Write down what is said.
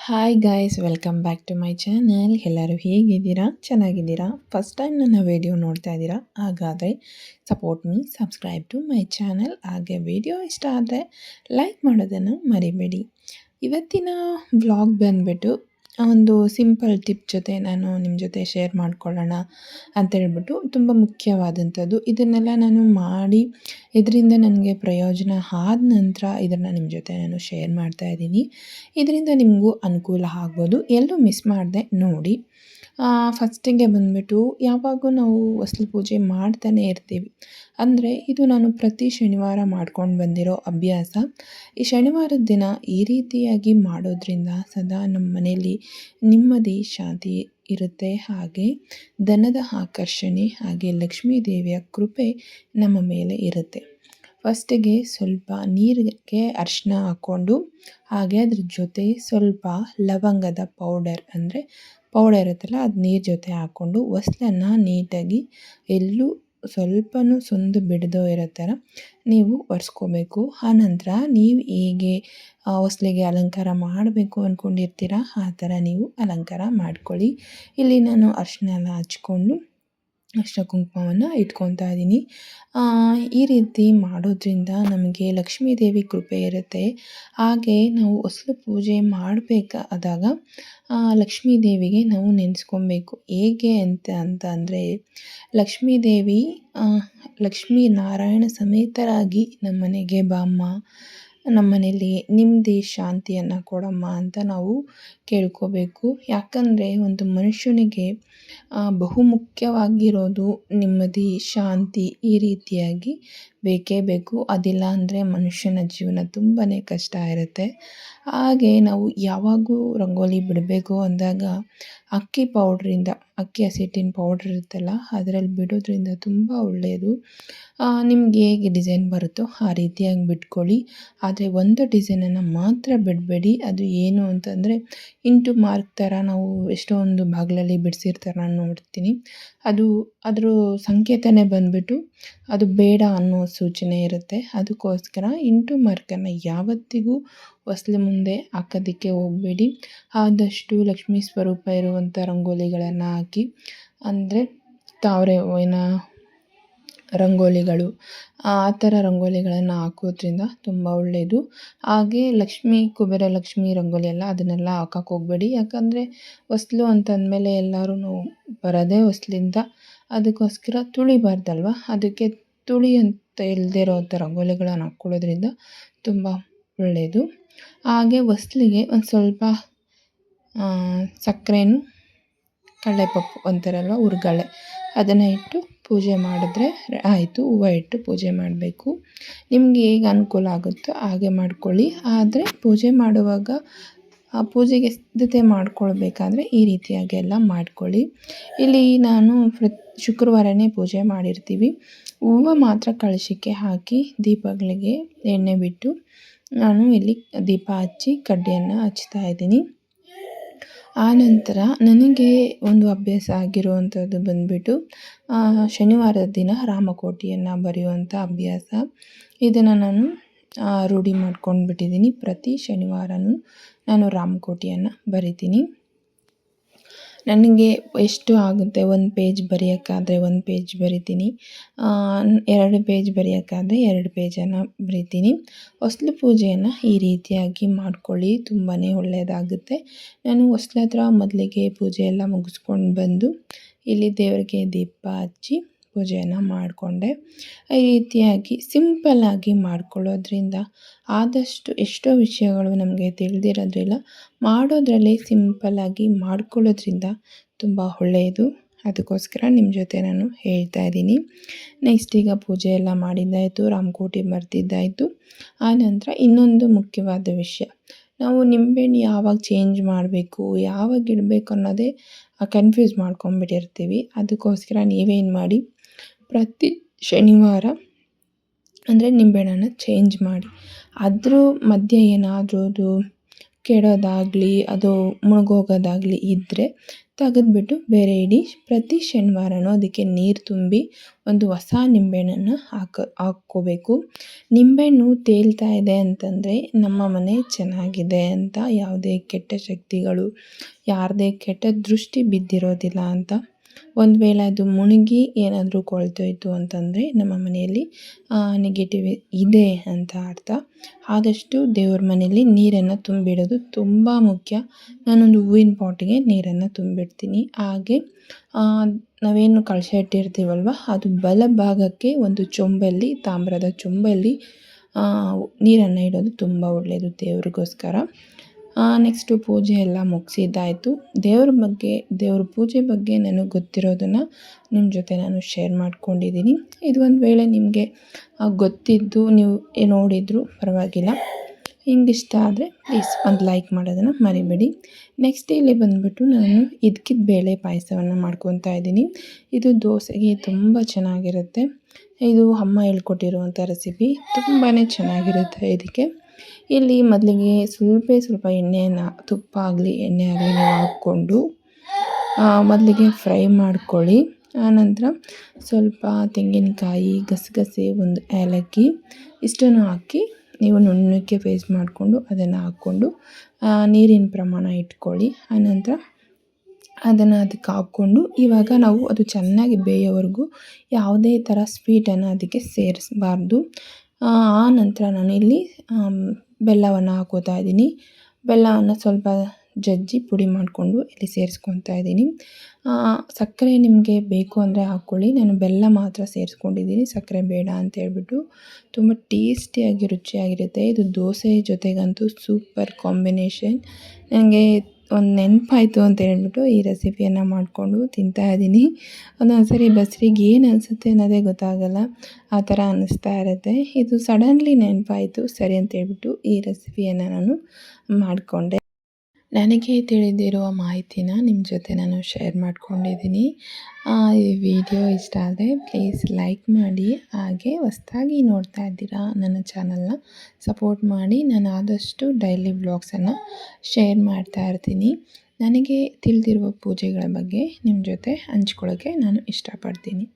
Hi guys welcome back to my channel ಎಲ್ಲರೂ ಹೇಗಿದ್ದೀರಾ? ಚೆನ್ನಾಗಿದ್ದೀರಾ? ಫಸ್ಟ್ ಟೈಮ್ ನನ್ನ ವಿಡಿಯೋ ನೋಡ್ತಾ ಇದ್ದೀರಾ? ಹಾಗಾದರೆ support me subscribe to my channel ಹಾಗೆ ವಿಡಿಯೋ ಇಷ್ಟ ಆದರೆ ಲೈಕ್ ಮಾಡೋದನ್ನು ಮರಿಬೇಡಿ. ಇವತ್ತಿನ ವ್ಲಾಗ್ ಬಂದುಬಿಟ್ಟು ಒಂದು ಸಿಂಪಲ್ ಟಿಪ್ ಜೊತೆ ನಾನು ನಿಮ್ಮ ಜೊತೆ ಶೇರ್ ಮಾಡ್ಕೊಳ್ಳೋಣ ಅಂತ ಹೇಳ್ಬಿಟ್ಟು ತುಂಬ ಮುಖ್ಯವಾದಂಥದ್ದು. ಇದನ್ನೆಲ್ಲ ನಾನು ಮಾಡಿ ಇದರಿಂದ ನನಗೆ ಪ್ರಯೋಜನ ಆದ ನಂತರ ಇದನ್ನು ನಿಮ್ಮ ಜೊತೆ ನಾನು ಶೇರ್ ಮಾಡ್ತಾ ಇದ್ದೀನಿ. ಇದರಿಂದ ನಿಮಗೂ ಅನುಕೂಲ ಆಗ್ಬೋದು. ಎಲ್ಲೂ ಮಿಸ್ ಮಾಡದೆ ನೋಡಿ. ಫಸ್ಟಿಗೆ ಬಂದುಬಿಟ್ಟು ಯಾವಾಗೂ ನಾವು ಹೊಸ್ಲು ಪೂಜೆ ಮಾಡ್ತಾನೆ ಇರ್ತೀವಿ. ಅಂದರೆ ಇದು ನಾನು ಪ್ರತಿ ಶನಿವಾರ ಮಾಡ್ಕೊಂಡು ಬಂದಿರೋ ಅಭ್ಯಾಸ. ಈ ಶನಿವಾರದ ದಿನ ಈ ರೀತಿಯಾಗಿ ಮಾಡೋದ್ರಿಂದ ಸದಾ ನಮ್ಮ ಮನೆಯಲ್ಲಿ ನೆಮ್ಮದಿ, ಶಾಂತಿ ಇರುತ್ತೆ. ಹಾಗೆ ದನದ ಆಕರ್ಷಣೆ ಹಾಗೆ ಲಕ್ಷ್ಮೀ ದೇವಿಯ ಕೃಪೆ ನಮ್ಮ ಮೇಲೆ ಇರುತ್ತೆ. ಫಸ್ಟಿಗೆ ಸ್ವಲ್ಪ ನೀರಿಗೆ ಅರಿಶಿನ ಹಾಕ್ಕೊಂಡು ಹಾಗೆ ಅದ್ರ ಜೊತೆ ಸ್ವಲ್ಪ ಲವಂಗದ ಪೌಡರ್ ಅಂದರೆ ಪೌಡರ್ ಇರುತ್ತಲ್ಲ, ಅದು ನೀರು ಜೊತೆ ಹಾಕ್ಕೊಂಡು ಹೊಸ್ಲನ್ನು ನೀಟಾಗಿ ಎಲ್ಲೂ ಸ್ವಲ್ಪನೂ ಸುಂದು ಬಿಡದೋ ಇರೋ ಥರ ನೀವು ಒರೆಸ್ಕೋಬೇಕು. ಆನಂತರ ನೀವು ಹೇಗೆ ಹೊಸ್ಲಿಗೆ ಅಲಂಕಾರ ಮಾಡಬೇಕು ಅಂದ್ಕೊಂಡಿರ್ತೀರ ಆ ಥರ ನೀವು ಅಲಂಕಾರ ಮಾಡ್ಕೊಳ್ಳಿ. ಇಲ್ಲಿ ನಾನು ಅರಿಶಿನ ಎಲ್ಲ ಹಚ್ಕೊಂಡು ಅರಿಶಿನ ಕುಂಕುಮವನ್ನು ಇಟ್ಕೊತಾ ಇದ್ದೀನಿ ಈ ರೀತಿ ಮಾಡೋದ್ರಿಂದ ನಮಗೆ ಲಕ್ಷ್ಮೀ ದೇವಿ ಕೃಪೆ ಇರುತ್ತೆ. ಹಾಗೆ ನಾವು ಹೊಸಲು ಪೂಜೆ ಮಾಡಬೇಕಾದಾಗ ಲಕ್ಷ್ಮೀ ದೇವಿಗೆ ನಾವು ನೆನೆಸ್ಕೊಬೇಕು. ಹೇಗೆ ಅಂತ ಅಂತ ಅಂದರೆ ಲಕ್ಷ್ಮೀ ದೇವಿ ಲಕ್ಷ್ಮೀ ನಾರಾಯಣ ಸಮೇತರಾಗಿ ನಮ್ಮ ಮನೆಗೆ ಬಾಮ್ಮ ನಮ್ಮ ಮನೇಲಿ ನೆಮ್ಮದಿ ಶಾಂತಿಯನ್ನು ಕೊಡಮ್ಮ ಅಂತ ನಾವು ಕೇಳ್ಕೋಬೇಕು. ಯಾಕಂದರೆ ಒಂದು ಮನುಷ್ಯನಿಗೆ ಬಹುಮುಖ್ಯವಾಗಿರೋದು ನೆಮ್ಮದಿ ಶಾಂತಿ ಈ ರೀತಿಯಾಗಿ ಬೇಕೇ ಬೇಕು. ಅದಿಲ್ಲ ಅಂದರೆ ಮನುಷ್ಯನ ಜೀವನ ತುಂಬಾ ಕಷ್ಟ ಇರುತ್ತೆ. ಹಾಗೆ ನಾವು ಯಾವಾಗೂ ರಂಗೋಲಿ ಬಿಡಬೇಕು ಅಂದಾಗ ಅಕ್ಕಿ ಪೌಡ್ರಿಂದ, ಅಕ್ಕಿ ಹಸಿಟ್ಟಿನ ಪೌಡ್ರ್ ಇರುತ್ತಲ್ಲ, ಅದರಲ್ಲಿ ಬಿಡೋದ್ರಿಂದ ತುಂಬ ಒಳ್ಳೆಯದು ನಿಮ್ಗೆ ಹೇಗೆ ಡಿಸೈನ್ ಬರುತ್ತೋ ಆ ರೀತಿಯಾಗಿ ಬಿಟ್ಕೊಳ್ಳಿ. ಆದರೆ ಒಂದು ಡಿಸೈನನ್ನು ಮಾತ್ರ ಬಿಡಬೇಡಿ. ಅದು ಏನು ಅಂತಂದರೆ ಇಂಟು ಮಾರ್ಕ್ ಥರ ನಾವು ಎಷ್ಟೊಂದು ಬಾಗಿಲಲ್ಲಿ ಬಿಡಿಸಿರ್ತಾರೆ ನಾನು ನೋಡ್ತೀನಿ. ಅದು ಅದರ ಸಂಕೇತನೇ ಬಂದುಬಿಟ್ಟು ಅದು ಬೇಡ ಅನ್ನೋ ಸೂಚನೆ ಇರುತ್ತೆ. ಅದಕ್ಕೋಸ್ಕರ ಇಂಟು ಮಾರ್ಕನ್ನು ಯಾವತ್ತಿಗೂ ಹೊಸ್ಲು ಮುಂದೆ ಹಾಕೋದಕ್ಕೆ ಹೋಗಬೇಡಿ. ಆದಷ್ಟು ಲಕ್ಷ್ಮೀ ಸ್ವರೂಪ ಇರುವಂಥ ರಂಗೋಲಿಗಳನ್ನು ಹಾಕಿ. ಅಂದರೆ ತಾವರೆ ಹೂವಿನ ರಂಗೋಲಿಗಳು, ಆ ಥರ ರಂಗೋಲಿಗಳನ್ನು ಹಾಕೋದ್ರಿಂದ ತುಂಬ ಒಳ್ಳೆಯದು ಹಾಗೆ ಲಕ್ಷ್ಮಿ ಕುಬೇರ ಲಕ್ಷ್ಮಿ ರಂಗೋಲಿ ಎಲ್ಲ ಅದನ್ನೆಲ್ಲ ಹಾಕಕ್ಕೆ ಹೋಗಬೇಡಿ. ಯಾಕಂದರೆ ಹೊಸ್ಲು ಅಂತಂದಮೇಲೆ ಎಲ್ಲರೂ ಬರೋದೇ ಹೊಸ್ಲಿಂದ. ಅದಕ್ಕೋಸ್ಕರ ತುಳಿಬಾರ್ದಲ್ವ? ಅದಕ್ಕೆ ತುಳಿ ಅಂತ ಇರೋ ಇರೋವಂಥ ರಂಗೋಲಿಗಳನ್ನು ಹಾಕ್ಕೊಳ್ಳೋದ್ರಿಂದ ತುಂಬ ಒಳ್ಳೆಯದು ಹಾಗೆ ಹೊಸ್ಲಿಗೆ ಒಂದು ಸ್ವಲ್ಪ ಸಕ್ಕರೆನೂ ಕಡಲೆಪಪ್ಪು ಅಂತಾರಲ್ವ ಹುರ್ಗಡ್ಲೆ. ಅದನ್ನು ಇಟ್ಟು ಪೂಜೆ ಮಾಡಿದ್ರೆ ಆಯಿತು, ಹೂವು ಇಟ್ಟು ಪೂಜೆ ಮಾಡಬೇಕು. ನಿಮಗೆ ಹೇಗೆ ಅನುಕೂಲ ಆಗುತ್ತೋ ಹಾಗೆ ಮಾಡ್ಕೊಳ್ಳಿ. ಆದರೆ ಪೂಜೆ ಮಾಡುವಾಗ ಆ ಪೂಜೆಗೆ ಸಿದ್ಧತೆ ಮಾಡ್ಕೊಳ್ಬೇಕಾದ್ರೆ ಈ ರೀತಿಯಾಗಿ ಎಲ್ಲ ಮಾಡ್ಕೊಳ್ಳಿ. ಇಲ್ಲಿ ನಾನು ಪ್ರ ಶುಕ್ರವಾರನೇ ಪೂಜೆ ಮಾಡಿರ್ತೀವಿ. ಹೂವು ಮಾತ್ರ ಕಳಶಕ್ಕೆ ಹಾಕಿ ದೀಪಗಳಿಗೆ ಎಣ್ಣೆ ಬಿಟ್ಟು ನಾನು ಇಲ್ಲಿ ದೀಪ ಹಚ್ಚಿ ಕಡ್ಡಿಯನ್ನು ಹಚ್ತಾ ಇದ್ದೀನಿ. ಆನಂತರ ನನಗೆ ಒಂದು ಅಭ್ಯಾಸ ಆಗಿರುವಂಥದ್ದು ಬಂದುಬಿಟ್ಟು ಶನಿವಾರದ ದಿನ ರಾಮಕೋಟಿಯನ್ನು ಬರೆಯುವಂಥ ಅಭ್ಯಾಸ. ಇದನ್ನು ನಾನು ರೂಢಿ ಮಾಡ್ಕೊಂಡು ಬಿಟ್ಟಿದ್ದೀನಿ ಪ್ರತಿ ಶನಿವಾರವೂ ನಾನು ರಾಮಕೋಟಿಯನ್ನು ಬರಿತೀನಿ. ನನಗೆ ಎಷ್ಟು ಆಗುತ್ತೆ ಒಂದು ಪೇಜ್ ಬರೆಯೋಕ್ಕಾದ್ರೆ ಒಂದು ಪೇಜ್ ಬರಿತೀನಿ. ಎರಡು ಪೇಜ್ ಬರೆಯೋಕ್ಕಾದ್ರೆ ಎರಡು ಪೇಜನ್ನು ಬರಿತೀನಿ. ಹೊಸ್ಲು ಪೂಜೆಯನ್ನು ಈ ರೀತಿಯಾಗಿ ಮಾಡ್ಕೊಳ್ಳಿ. ತುಂಬಾ ಒಳ್ಳೆಯದಾಗುತ್ತೆ ನಾನು ಹೊಸ್ಲ ಮೊದಲಿಗೆ ಪೂಜೆ ಎಲ್ಲ ಮುಗಿಸ್ಕೊಂಡು ಬಂದು ಇಲ್ಲಿ ದೇವರಿಗೆ ದೀಪ ಹಚ್ಚಿ ಪೂಜೆಯನ್ನು ಮಾಡಿಕೊಂಡೆ. ಈ ರೀತಿಯಾಗಿ ಸಿಂಪಲ್ಲಾಗಿ ಮಾಡ್ಕೊಳ್ಳೋದ್ರಿಂದ ಆದಷ್ಟು ಎಷ್ಟೋ ವಿಷಯಗಳು ನಮಗೆ ತಿಳಿದಿರೋದ್ರಿಲ್ಲ. ಮಾಡೋದರಲ್ಲಿ ಸಿಂಪಲ್ಲಾಗಿ ಮಾಡ್ಕೊಳ್ಳೋದ್ರಿಂದ ತುಂಬ ಒಳ್ಳೆಯದು. ಅದಕ್ಕೋಸ್ಕರ ನಿಮ್ಮ ಜೊತೆ ನಾನು ಹೇಳ್ತಾ ಇದ್ದೀನಿ. ನೆಕ್ಸ್ಟ್ ಈಗ ಪೂಜೆ ಎಲ್ಲ ಮಾಡಿದ್ದಾಯಿತು, ರಾಮಕೋಟಿ ಮರೆತಿದ್ದಾಯಿತು ಆನಂತರ ಇನ್ನೊಂದು ಮುಖ್ಯವಾದ ವಿಷಯ. ನಾವು ನಿಂಬೆಹಣ್ಣು ಯಾವಾಗ ಚೇಂಜ್ ಮಾಡಬೇಕು, ಯಾವಾಗ ಇಡಬೇಕು ಅನ್ನೋದೇ ಕನ್ಫ್ಯೂಸ್ ಮಾಡ್ಕೊಂಬಿಟ್ಟಿರ್ತೀವಿ ಅದಕ್ಕೋಸ್ಕರ ನೀವೇನು ಮಾಡಿ ಪ್ರತಿ ಶನಿವಾರ ಅಂದರೆ ನಿಂಬೆಹಣ್ಣನ್ನು ಚೇಂಜ್ ಮಾಡಿ. ಅದ್ರ ಮಧ್ಯೆ ಏನಾದರೂ ಅದು ಕೆಡೋದಾಗಲಿ, ಅದು ಮುಳುಗೋಗೋದಾಗಲಿ ಇದ್ದರೆ ತೆಗೆದ್ಬಿಟ್ಟು ಬೇರೆ ಇಡಿ ಪ್ರತಿ ಶನಿವಾರನೂ ಅದಕ್ಕೆ ನೀರು ತುಂಬಿ ಒಂದು ಹೊಸ ನಿಂಬೆಹಣ್ಣನ್ನು ಹಾಕ, ಹಾಕ್ಕೋಬೇಕು. ನಿಂಬೆಹಣ್ಣು ತೇಲ್ತಾ ಇದೆ ಅಂತಂದರೆ ನಮ್ಮ ಮನೆ ಚೆನ್ನಾಗಿದೆ ಅಂತ ಯಾವುದೇ ಕೆಟ್ಟ ಶಕ್ತಿಗಳು, ಯಾರದೇ ಕೆಟ್ಟ ದೃಷ್ಟಿ ಬಿದ್ದಿರೋದಿಲ್ಲ ಅಂತ ಒಂದು ವೇಳೆ ಅದು ಮುಳುಗಿ ಏನಾದರೂ ಕೊಳ್ತೋಯ್ತು ಅಂತಂದರೆ ನಮ್ಮ ಮನೆಯಲ್ಲಿ ನೆಗೆಟಿವ್ ಇದೆ ಅಂತ ಅರ್ಥ. ಆದಷ್ಟು ದೇವ್ರ ಮನೆಯಲ್ಲಿ ನೀರನ್ನು ತುಂಬಿಡೋದು ತುಂಬ ಮುಖ್ಯ. ನಾನೊಂದು ಹೂವಿನ ಪಾಟಿಗೆ ನೀರನ್ನು ತುಂಬಿಡ್ತೀನಿ. ಹಾಗೆ ನಾವೇನು ಕಳಶ ಇಟ್ಟಿರ್ತೀವಲ್ವ, ಅದು ಬಲಭಾಗಕ್ಕೆ ಒಂದು ಚೊಂಬಲ್ಲಿ, ತಾಮ್ರದ ಚೊಂಬಲ್ಲಿ ನೀರನ್ನು ಇಡೋದು ತುಂಬ ಒಳ್ಳೆಯದು ದೇವ್ರಿಗೋಸ್ಕರ. ನೆಕ್ಸ್ಟು ಪೂಜೆ ಎಲ್ಲ ಮುಗಿಸಿದ್ದಾಯಿತು. ದೇವ್ರ ಬಗ್ಗೆ, ದೇವ್ರ ಪೂಜೆ ಬಗ್ಗೆ ನನಗೆ ಗೊತ್ತಿರೋದನ್ನು ನಿಮ್ಮ ಜೊತೆ ನಾನು ಶೇರ್ ಮಾಡ್ಕೊಂಡಿದ್ದೀನಿ. ಇದು ಒಂದು ವೇಳೆ ನಿಮಗೆ ಗೊತ್ತಿದ್ದು ನೀವು ನೋಡಿದರೂ ಪರವಾಗಿಲ್ಲ. ಹಿಂಗೆ ಇಷ್ಟ ಆದರೆ ಪ್ಲೀಸ್ ಒಂದು ಲೈಕ್ ಮಾಡೋದನ್ನು ಮರಿಬೇಡಿ. ನೆಕ್ಸ್ಟ್ ಇಲ್ಲಿ ಬಂದುಬಿಟ್ಟು ನಾನು ಇದಕ್ಕಿದ್ದ ಬೇಳೆ ಪಾಯಸವನ್ನು ಮಾಡ್ಕೊತಾ ಇದ್ದೀನಿ. ಇದು ದೋಸೆಗೆ ತುಂಬ ಚೆನ್ನಾಗಿರುತ್ತೆ. ಇದು ಅಮ್ಮ ಹೇಳ್ಕೊಟ್ಟಿರುವಂಥ ರೆಸಿಪಿ ತುಂಬಾ ಚೆನ್ನಾಗಿರುತ್ತೆ ಇದಕ್ಕೆ. ಇಲ್ಲಿ ಮೊದಲಿಗೆ ಸ್ವಲ್ಪ ಸ್ವಲ್ಪ ಎಣ್ಣೆಯನ್ನು, ತುಪ್ಪ ಆಗಲಿ, ಎಣ್ಣೆ ಆಗಲಿ ನೀವು ಹಾಕ್ಕೊಂಡು ಮೊದಲಿಗೆ ಫ್ರೈ ಮಾಡ್ಕೊಳ್ಳಿ. ಆನಂತರ ಸ್ವಲ್ಪ ತೆಂಗಿನಕಾಯಿ, ಗಸಗಸೆ, ಒಂದು ಏಲಕ್ಕಿ ಇಷ್ಟನ್ನು ಹಾಕಿ ನೀವು ನುಣ್ಣಕ್ಕೆ ಪೇಸ್ಟ್ ಮಾಡಿಕೊಂಡು ಅದನ್ನು ಹಾಕ್ಕೊಂಡು ನೀರಿನ ಪ್ರಮಾಣ ಇಟ್ಕೊಳ್ಳಿ. ಆನಂತರ ಅದನ್ನು ಅದಕ್ಕೆ ಹಾಕ್ಕೊಂಡು ಇವಾಗ ನಾವು ಅದು ಚೆನ್ನಾಗಿ ಬೇಯೋವರೆಗೂ ಯಾವುದೇ ಥರ ಸ್ವೀಟನ್ನು ಅದಕ್ಕೆ ಸೇರಿಸಬಾರ್ದು. ಆ ನಂತರ ನಾನಿಲ್ಲಿ ಬೆಲ್ಲವನ್ನು ಹಾಕೋತಾ ಇದ್ದೀನಿ. ಬೆಲ್ಲವನ್ನು ಸ್ವಲ್ಪ ಜಜ್ಜಿ ಪುಡಿ ಮಾಡಿಕೊಂಡು ಇಲ್ಲಿ ಸೇರಿಸ್ಕೊತಾ ಇದ್ದೀನಿ. ಸಕ್ಕರೆ ನಿಮಗೆ ಬೇಕು ಅಂದರೆ ಹಾಕ್ಕೊಳ್ಳಿ. ನಾನು ಬೆಲ್ಲ ಮಾತ್ರ ಸೇರಿಸ್ಕೊಂಡಿದ್ದೀನಿ. ಸಕ್ಕರೆ ಬೇಡ ಅಂತ ಹೇಳ್ಬಿಟ್ಟು ತುಂಬ ಟೇಸ್ಟಿಯಾಗಿ ರುಚಿಯಾಗಿರುತ್ತೆ. ಇದು ದೋಸೆ ಜೊತೆಗಂತೂ ಸೂಪರ್ ಕಾಂಬಿನೇಷನ್. ನನಗೆ ಒಂದು ನೆನಪಾಯಿತು ಅಂತ ಹೇಳ್ಬಿಟ್ಟು ಈ ರೆಸಿಪಿಯನ್ನು ಮಾಡಿಕೊಂಡು ತಿಂತಾಯಿದ್ದೀನಿ ಒಂದೊಂದು ಸರಿ ಬಸ್ರಿಗೆ ಏನು ಅನಿಸುತ್ತೆ ಅನ್ನೋದೇ ಗೊತ್ತಾಗಲ್ಲ. ಆ ಥರ ಅನ್ನಿಸ್ತಾ ಇರುತ್ತೆ. ಇದು ಸಡನ್ಲಿ ನೆನಪಾಯಿತು, ಸರಿ ಅಂತ ಹೇಳ್ಬಿಟ್ಟು ಈ ರೆಸಿಪಿಯನ್ನು ನಾನು ಮಾಡಿಕೊಂಡೆ. ನನಗೆ ತಿಳಿದಿರುವ ಮಾಹಿತಿನ ನಿಮ್ಮ ಜೊತೆ ನಾನು ಶೇರ್ ಮಾಡ್ಕೊಂಡಿದ್ದೀನಿ. ಈ ವಿಡಿಯೋ ಇಷ್ಟ ಆದರೆ ಪ್ಲೀಸ್ ಲೈಕ್ ಮಾಡಿ, ಹಾಗೆ ಹೊಸ್ದಾಗಿ ನೋಡ್ತಾ ಇದ್ದೀರಾ ನನ್ನ ಚಾನಲ್ನ ಸಪೋರ್ಟ್ ಮಾಡಿ. ನಾನು ಆದಷ್ಟು ಡೈಲಿ ಬ್ಲಾಗ್ಸನ್ನು ಶೇರ್ ಮಾಡ್ತಾ ಇರ್ತೀನಿ. ನನಗೆ ತಿಳಿದಿರುವ ಪೂಜೆಗಳ ಬಗ್ಗೆ ನಿಮ್ಮ ಜೊತೆ ಹಂಚ್ಕೊಳ್ಳೋಕ್ಕೆ ನಾನು ಇಷ್ಟಪಡ್ತೀನಿ.